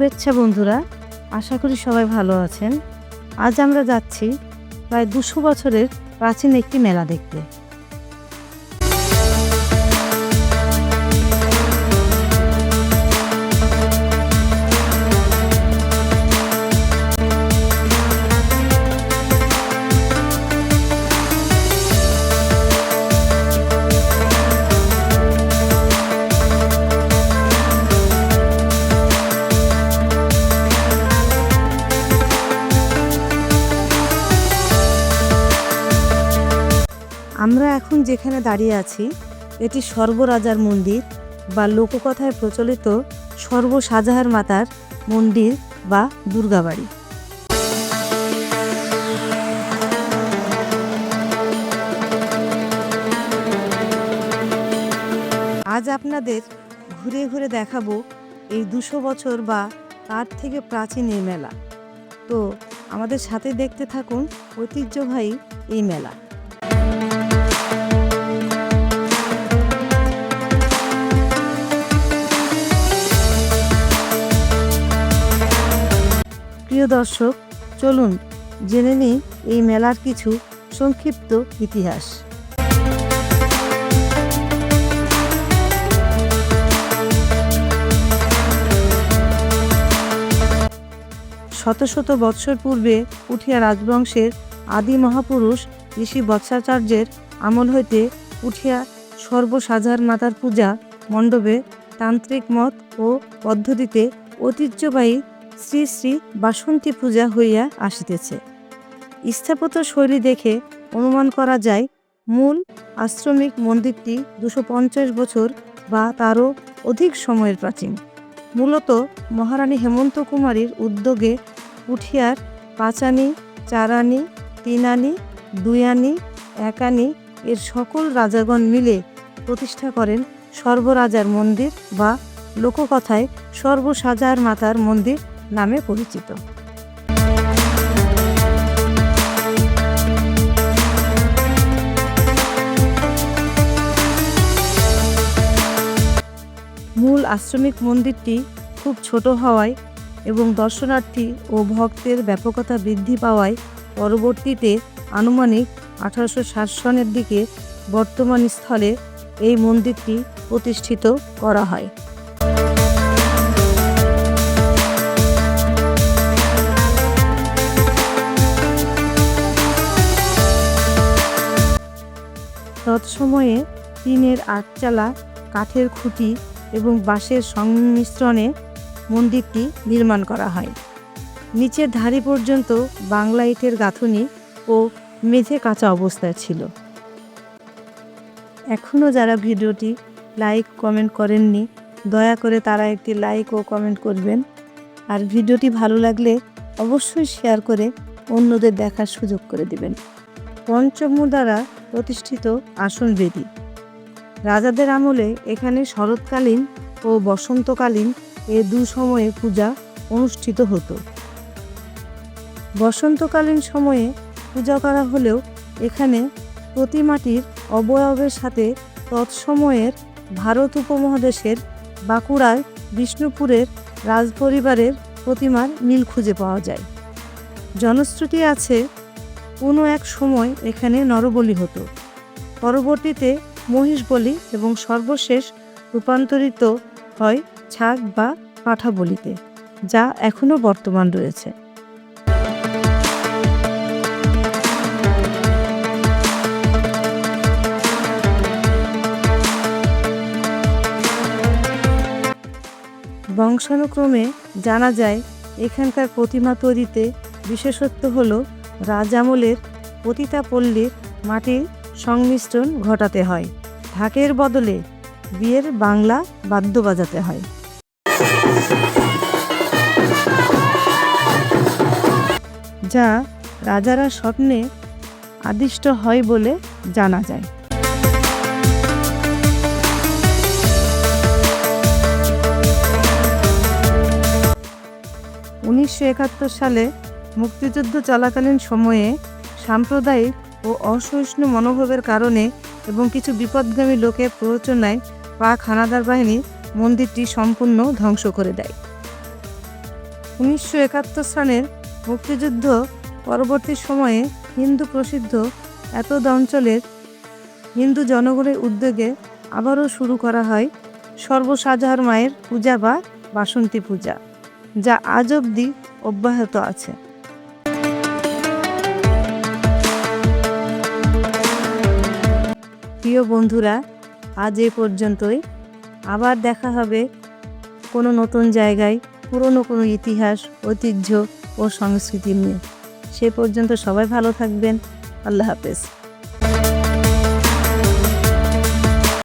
শুভেচ্ছা বন্ধুরা, আশা করি সবাই ভালো আছেন। আজ আমরা যাচ্ছি প্রায় দুশো বছরের প্রাচীন একটি মেলা দেখতে। আমরা এখন যেখানে দাঁড়িয়ে আছি, এটি সর্বরাজার মন্দির বা লোককথায় প্রচলিত সর্বসাজাহার মাতার মন্দির বা দুর্গাবাড়ি। আজ আপনাদের ঘুরে ঘুরে দেখাবো এই দুশো বছর বা তার থেকে প্রাচীন এই মেলা। তো আমাদের সাথে দেখতে থাকুন ঐতিহ্যবাহী এই মেলা। প্রিয় দর্শক, চলুন জেনে নিই এই মেলার কিছু সংক্ষিপ্ত ইতিহাস। শত শত বৎসর পূর্বে উঠিয়া রাজবংশের আদি মহাপুরুষ ঋষি বৎসাচার্যের আমল হইতে উঠিয়া সর্বসাধার মাতার পূজা, মণ্ডপে তান্ত্রিক মত ও পদ্ধতিতে ঐতিহ্যবাহী শ্রী শ্রী বাসন্তী পূজা হইয়া আসিতেছে। স্থাপত্য শৈলী দেখে অনুমান করা যায়, মূল আশ্রমিক মন্দিরটি দুশো বছর বা তারও অধিক সময়ের প্রাচীন। মূলত মহারানী হেমন্ত কুমারীর উদ্যোগে পুঠিয়ার পাঁচানি, চারানি, তিনানি, দুয়ানি, একানি এর সকল রাজাগণ মিলে প্রতিষ্ঠা করেন সর্বরাজার মন্দির বা লোককথায় সর্বসাজার মাতার মন্দির নামে পরিচিত। মূল আশ্রমিক মন্দিরটি খুব ছোট হওয়ায় এবং দর্শনার্থী ও ভক্তের ব্যাপকতা বৃদ্ধি পাওয়ায় পরবর্তীতে আনুমানিক আঠারোশো ষাট সনের দিকে বর্তমান স্থলে এই মন্দিরটি প্রতিষ্ঠিত করা হয়। তৎসময়ে টিনের আটচালা, কাঠের খুঁটি এবং বাঁশের সংমিশ্রণে মন্দিরটি নির্মাণ করা হয়। নিচের ধারি পর্যন্ত বাংলা ইটের গাঁথুনি ও মেঝে কাঁচা অবস্থায় ছিল। এখনও যারা ভিডিওটি লাইক, কমেন্ট করেননি, দয়া করে তারা একটি লাইক ও কমেন্ট করবেন। আর ভিডিওটি ভালো লাগলে অবশ্যই শেয়ার করে অন্যদের দেখার সুযোগ করে দিবেন। পঞ্চমু দ্বারা প্রতিষ্ঠিত আসন বেদী। রাজাদের আমলে এখানে শরৎকালীন ও বসন্তকালীন এ দু সময়ে পূজা অনুষ্ঠিত হতো। বসন্তকালীন সময়ে পূজা করা হলেও এখানে প্রতিমাটির অবয়বের সাথে তৎসময়ের ভারত উপমহাদেশের বাঁকুড়ায় বিষ্ণুপুরের রাজপরিবারের প্রতিমার মিল খুঁজে পাওয়া যায়। জনশ্রুতি আছে কোনো এক সময় এখানে নরবলি হতো। পরবর্তীতে মহিষ বলি এবং সর্বশেষ রূপান্তরিত হয় ছাগ বা পাঠা বলিতে, যা এখনও বর্তমান রয়েছে। বংশানুক্রমে জানা যায়, এখানকার প্রতিমা তৈরিতে বিশেষত্ব হল রাজামলের পতিতাপল্লীর মাটির সংমিশ্রণ ঘটাতে হয়। ঢাকের বদলে বিয়ের বাংলা বাদ্য বাজাতে হয়। যা রাজারা স্বপ্নে আদিষ্ট হয় বলে জানা যায়। উনিশশো একাত্তর সালে মুক্তিযুদ্ধ চলাকালীন সময়ে সাম্প্রদায়িক ও অসহিষ্ণু মনোভাবের কারণে এবং কিছু বিপদগামী লোকের প্ররোচনায় পাক হানাদার বাহিনী মন্দিরটি সম্পূর্ণ ধ্বংস করে দেয়। উনিশশো একাত্তর সালের মুক্তিযুদ্ধ পরবর্তী সময়ে হিন্দু প্রসিদ্ধ এতদ অঞ্চলের হিন্দু জনগণের উদ্যোগে আবারও শুরু করা হয় সর্বসাধারণ মায়ের পূজা বা বাসন্তী পূজা, যা আজ অবধি অব্যাহত আছে। প্রিয় বন্ধুরা, আজ এ পর্যন্তই। আবার দেখা হবে কোনো নতুন জায়গায়, পুরনো কোনো ইতিহাস, ঐতিহ্য ও সংস্কৃতি নিয়ে। সে পর্যন্ত সবাই ভালো থাকবেন। আল্লাহ হাফেজ।